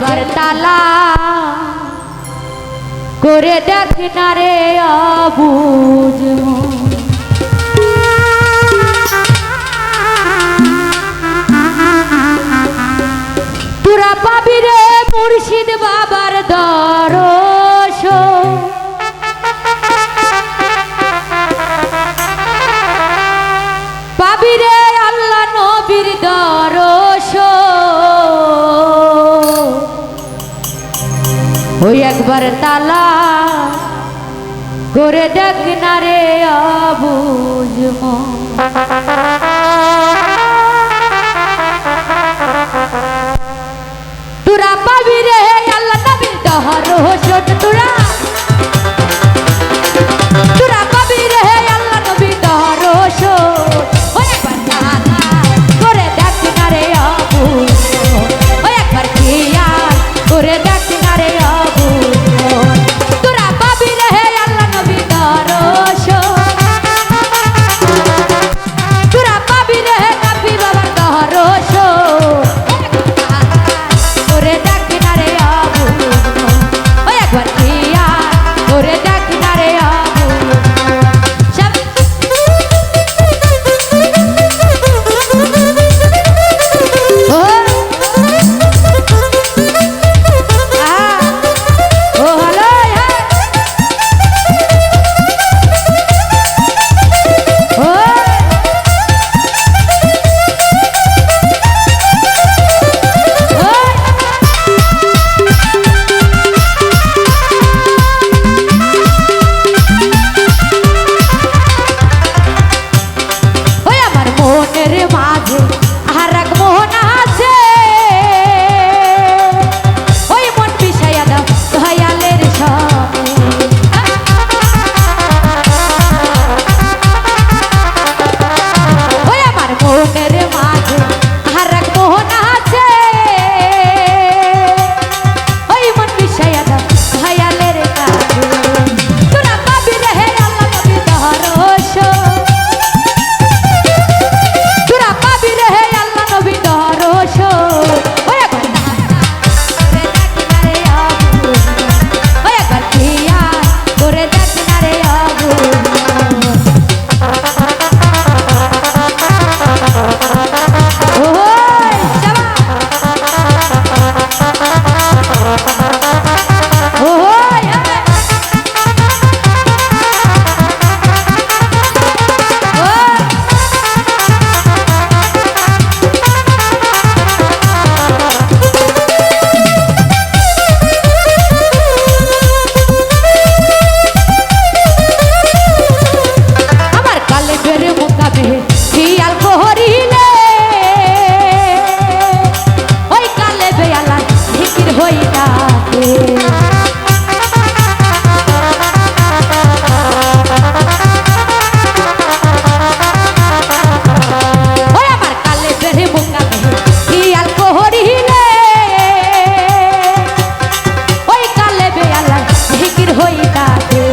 ঘর তালা। করে দেখ না রে অবুজ তোরা পাবি রে মুর্শিদ বাবার দরো। ওই একবার তালা করে দেখ না রে অবুজ তোরা পাবি রে আল্লাহ নবীর দহর হোসট তোরা। করে ডাক কাটে